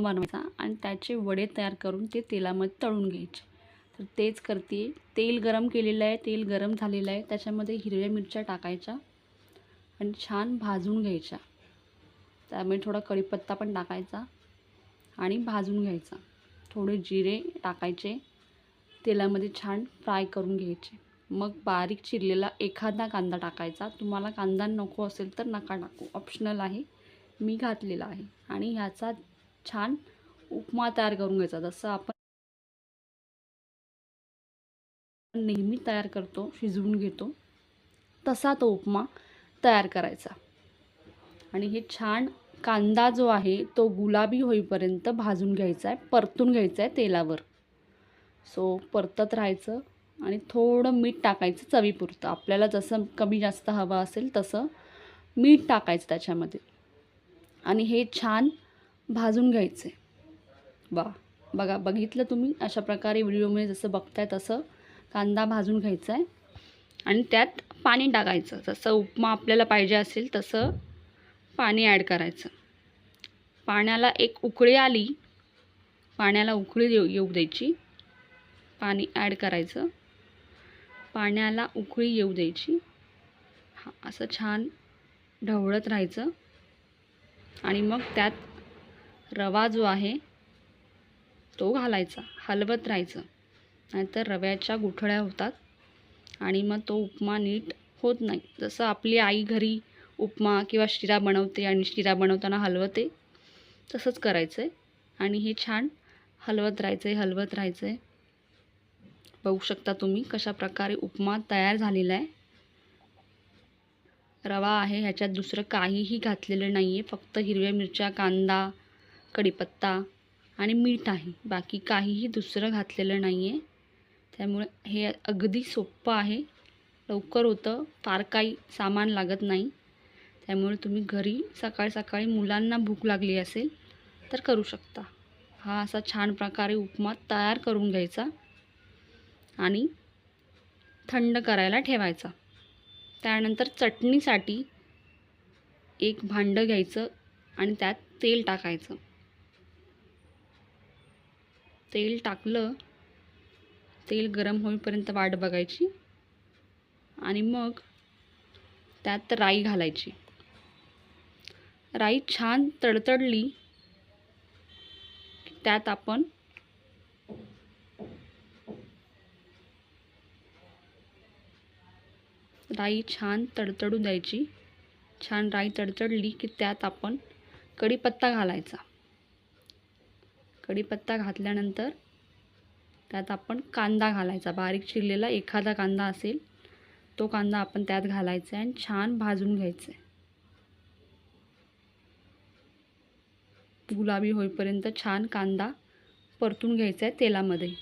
बनवायचा आणि त्याचे वडे तयार करून ते तेलामध्ये तळून घ्यायचे. तर तेच करते. तेल गरम केलेलं आहे. तेल गरम झालेलं आहे. त्याच्यामध्ये हिरव्या मिरच्या टाकायच्या आणि छान भाजून घ्यायच्या. त्यामुळे थोडा कढीपत्ता पण टाकायचा आणि भाजून घ्यायचा. थोडे जिरे टाकायचे. तेलामध्ये छान फ्राय करून घ्यायचे. मग बारीक चिरलेला एखादा कांदा टाकायचा. तुम्हाला कांदा नको असेल तर नका टाकू. ऑप्शनल आहे. मी घातलेला आहे. आणि ह्याचा छान उपमा तयार करून घ्यायचा. जसं आपण नेहमी तयार करतो शिजवून घेतो तसा तो उपमा तयार करायचा. आणि हे छान कांदा जो आहे तो गुलाबी होईपर्यंत भाजून घ्यायचा आहे परतून घ्यायचा आहे तेलावर. सो परतत राहायचं आणि थोडं मीठ टाकायचं चवीपुरतं. आपल्याला जसं कमी जास्त हवं असेल तसं मीठ टाकायचं त्याच्यामध्ये. आणि हे छान भाजून घ्यायचे. वा बघा बघितलं तुम्ही अशा प्रकारे व्हिडिओमध्ये जसं बघताय तसं कांदा भाजून घ्यायचा आहे आणि त्यात पाणी टाकायचं जसं उपमा आपल्याला पाहिजे असेल तसं पाणी ॲड करायचं. पाण्याला एक उकळी आली पाण्याला उकळी येऊ येऊ द्यायची. पाणी ॲड करायचं. पाण्याला उकळी येऊ द्यायची. हां असं छान ढवळत राहायचं. आणि मग त्यात रवा जो आहे तो घालायचा हलवत राहायचं. नाहीतर रव्याच्या गुठळ्या होतात आणि मग तो उपमा नीट होत नाही. जसं आपली आई घरी उपमा किंवा शिरा बनवते आणि शिरा बनवताना हलवते तसंच करायचं आहे आणि हे छान हलवत राहायचं आहे हलवत राहायचं आहे बघू शकता तुम्ही कशा प्रकारे उपमा तयार झालेला आहे. रवा आहे ह्याच्यात दुसरं काहीही घातलेलं नाही आहे फक्त हिरव्या मिरच्या कांदा कढीपत्ता आणि मीठ आहे. बाकी काहीही दुसरं घातलेलं नाही आहे त्यामुळे हे अगदी सोपं आहे. लवकर होतं. फार काही सामान लागत नाही. त्यामुळे तुम्ही घरी सकाळी सकाळी मुलांना भूक लागली असेल तर करू शकता. हा असा छान प्रकारे उपमा तयार करून घ्यायचा आणि थंड करायला ठेवायचा. त्यानंतर चटणीसाठी एक भांडं घ्यायचं आणि त्यात तेल टाकायचं. तेल टाकलं तेल गरम होईपर्यंत वाट बघायची आणि मग त्यात राई घालायची. राई छान तडतडली त्यात आपण राई छान तडतडू द्यायची. छान राई तडतडली की त्यात आपण कढीपत्ता घालायचा. कढीपत्ता घातल्यानंतर त्यात आपण कांदा घालायचा. बारीक चिरलेला एखादा कांदा असेल तो कांदा आपण त्यात घालायचा आहे आणि छान भाजून घ्यायचं आहे. गुलाबी होईपर्यंत छान कांदा परतून घ्यायचा आहे तेलामध्ये.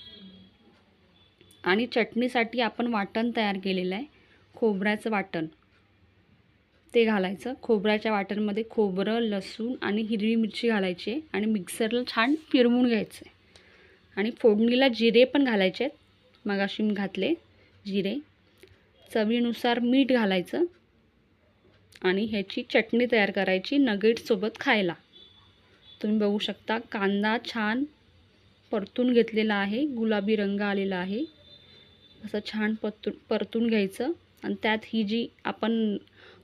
आणि चटणीसाठी आपण वाटण तयार केलेलं आहे खोबऱ्याचं वाटण. ते घालायचं. खोबऱ्याच्या वाटणमध्ये खोबरं लसूण आणि हिरवी मिरची घालायची आहे आणि मिक्सरला छान फिरवून घ्यायचं आहे. आणि फोडणीला जिरे पण घालायचे आहेत. मगाशी मी घातले जिरे. चवीनुसार मीठ घालायचं. आणि ह्याची चटणी तयार करायची नगेटसोबत खायला. तुम्ही बघू शकता कांदा छान परतून घेतलेला आहे गुलाबी रंग आलेला आहे. असं छान परतून परतून घ्यायचं. आणि त्यात ही जी आपण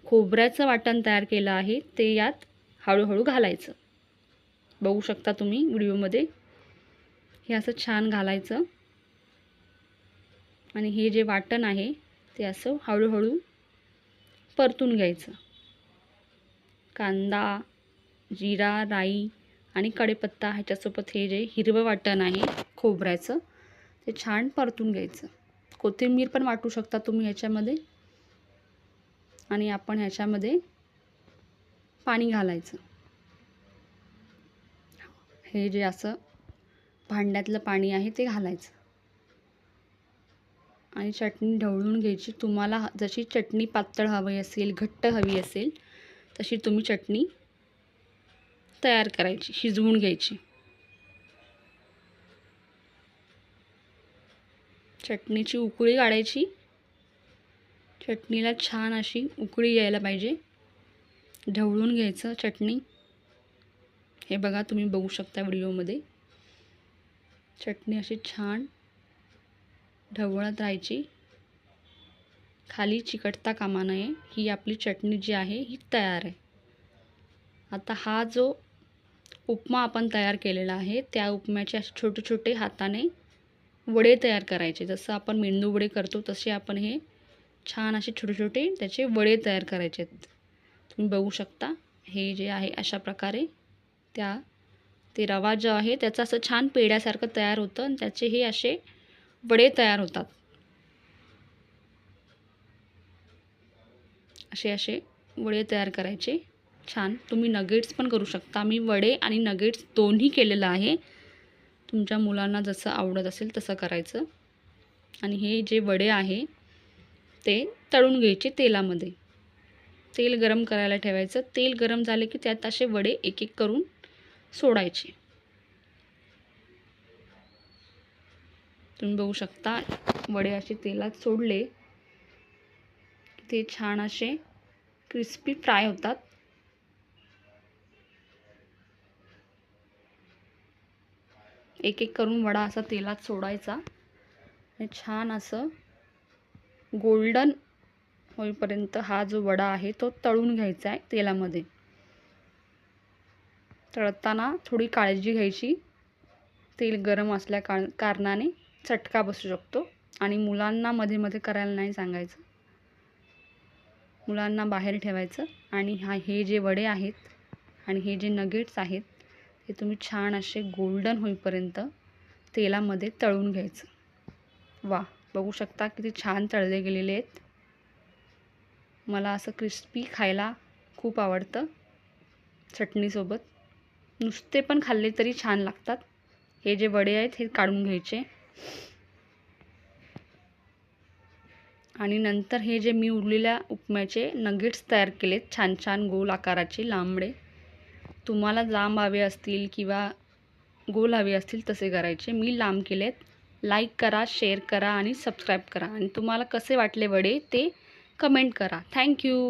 खोबऱ्याचं वाटण तयार केलं आहे ते यात हळूहळू घालायचं. बघू शकता तुम्ही व्हिडिओमध्ये. हे असं छान घालायचं. आणि हे जे वाटण आहे ते असं हळूहळू परतून घ्यायचं. कांदा जिरा राई आणि कडेपत्ता ह्याच्यासोबत हे जे हिरवं वाटण आहे खोबऱ्याचं ते छान परतून घ्यायचं. कोथिंबीर पण वाटू शकता तुम्ही ह्याच्यामध्ये. आणि आपण ह्याच्यामध्ये पाणी घालायचं. हे जे असं भांड्यातलं पाणी आहे ते घालायचं. आणि चटणी ढवळून घ्यायची. तुम्हाला जशी चटणी पातळ हवी असेल घट्ट हवी असेल तशी तुम्ही चटणी तयार करायची शिजवून घ्यायची. चटणीची उकळी काढायची. चटणीला छान अशी उकळी यायला पाहिजे. ढवळून घ्यायचं चटणी. हे बघा तुम्ही बघू शकता व्हिडिओमध्ये. चटणी अशी छान ढवळत राहायची. खाली चिकटता कामा नये. ही आपली चटणी जी आहे ही तयार आहे. आता हा जो उपमा आपण तयार केलेला आहे त्या उपम्याचे असे छोटे छोटे हाताने वडे तयार करायचे. जसं आपण मेंदू वडे करतो तसे आपण हे छान असे छोटे छोटे त्याचे वडे तयार करायचे आहेत. तुम्ही बघू शकता. हे जे आहे अशा प्रकारे त्या ते रवा जो आहे त्याचं असं छान पेड्यासारखं तयार होतं आणि त्याचे हे असे वडे तयार होतात. असे असे वडे तयार करायचे. छान. तुम्ही नगेट्स पण करू शकता. मी वडे आणि नगेट्स दोन्ही केलेलं आहे. तुमच्या मुलांना जसं आवडत असेल तसं करायचं. आणि हे जे वडे आहे ते तळून घ्यायचे तेलामध्ये. तेल गरम करायला ठेवायचं. तेल गरम झाले की त्यात असे वडे एक एक करून सोडायचे. तुम्ही बघू शकता वडे असे तेलात सोडले ते छान असे क्रिस्पी फ्राय होतात. एक एक करून वडा असा तेलात सोडायचा. आणि छान असं गोल्डन होईपर्यंत हा जो वडा आहे तो तळून घ्यायचा आहे तेलामध्ये. तळताना थोडी काळजी घ्यायची. तेल गरम असल्या का कारणाने चटका बसू शकतो आणि मुलांना मध्ये मध्ये करायला नाही सांगायचं. मुलांना बाहेर ठेवायचं आणि हा हे जे वडे आहेत आणि हे जे नगेट्स आहेत ते तुम्ही छान असे गोल्डन होईपर्यंत तेलामध्ये तळून घ्यायचं. वा! बघू शकता किती छान तळले गेलेले आहेत. मला असं क्रिस्पी खायला खूप आवडतं चटणीसोबत. नुसते पण खाल्ले तरी छान लागतात. हे जे वडे आहेत हे काढून घ्यायचे. आणि नंतर हे जे मी उरलेल्या उपम्याचे नगेट्स तयार केलेत छान छान गोल आकाराचे लांबडे. तुम्हाला लांब हवे असतील किंवा गोल हवे असतील तसे करायचे. मी लांब केलेत. लाईक करा शेअर करा आणि सबस्क्राईब करा. आणि तुम्हाला कसे वाटले वडे ते कमेंट करा. थँक्यू